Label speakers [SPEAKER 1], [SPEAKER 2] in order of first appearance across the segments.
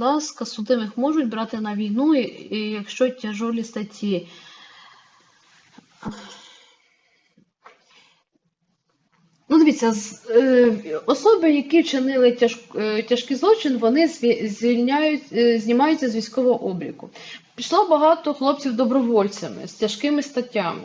[SPEAKER 1] будь ласка, судимих можуть брати на війну, якщо тяжолі статті. Ну, дивіться, е, особи, які вчинили тяж, е, тяжкий злочин, вони зві- звільняють, е, знімаються з військового обліку. Пішло багато хлопців добровольцями з тяжкими статтями.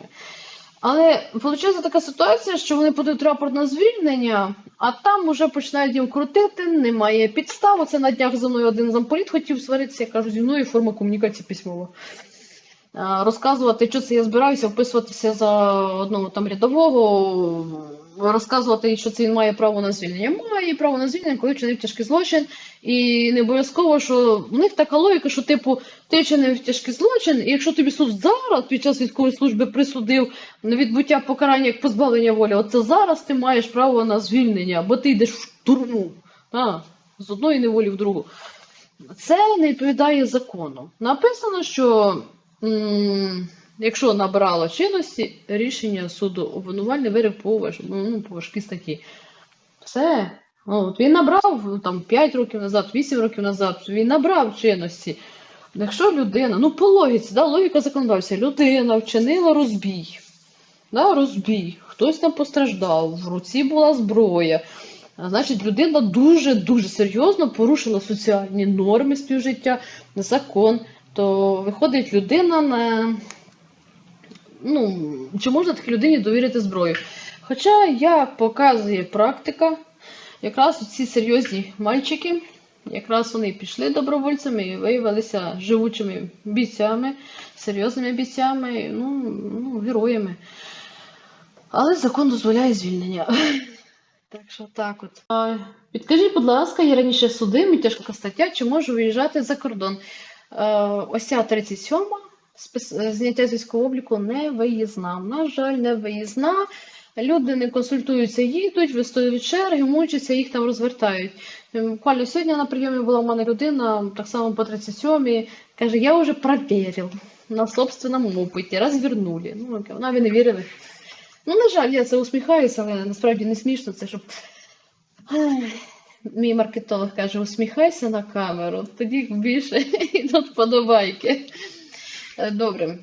[SPEAKER 1] Але виходить така ситуація, що вони подають рапорт на звільнення, а там вже починають їм крутити, немає підстав. Оце на днях за мною один замполіт хотів сваритися, я кажу, зі мною форма комунікації письмова. Розказувати, що це я збираюся, вписуватися за одного там рядового, розказувати, що це він має право на звільнення. Має право на звільнення, коли вчинив тяжкий злочин. І не обов'язково, що в них така логіка, що типу ти вчинив тяжкий злочин, і якщо тобі суд зараз під час військової служби присудив відбуття покарання як позбавлення волі, оце зараз ти маєш право на звільнення, бо ти йдеш в турму а, з одної неволі в другу. Це не відповідає закону. Написано, що м, якщо набрало чинності, рішення суду обвинувальний вирив по, важ- ну, по важкій статті. Все. От, він набрав там 5 років назад, 8 років назад, він набрав чинності. Якщо людина, ну по логіці, да, логіка законодавця, людина вчинила розбій, да, розбій, хтось там постраждав, в руці була зброя. Значить, людина дуже-дуже серйозно порушила соціальні норми співжиття, закон. То виходить людина на. Ну, чи можна такій людині довірити зброю? Хоча, як показує практика, якраз ці серйозні мальчики, якраз вони пішли добровольцями і виявилися живучими бійцями, серйозними бійцями, ну, ну героями. Але закон дозволяє звільнення. Так що так от. Підкажіть, будь ласка, я раніше судим, тяжка стаття, чи можу виїжджати за кордон? Е, Ось ця 37 спис- е, зняття з військового обліку не виїзна. На жаль, не виїзна. Люди не консультуються, їдуть, вистоюють черги, мучаться, їх там розвертають. Е, Буквально сьогодні на прийомі була в мене людина, так само по 37-й, каже, я вже проверил на собственному опиті, розвернули. Ну, вона не вірили. Ну, на жаль, я це усміхаюся, але насправді не смішно, це щоб. Мій маркетолог каже, усміхайся на камеру, тоді більше йдуть подобайки. Добре.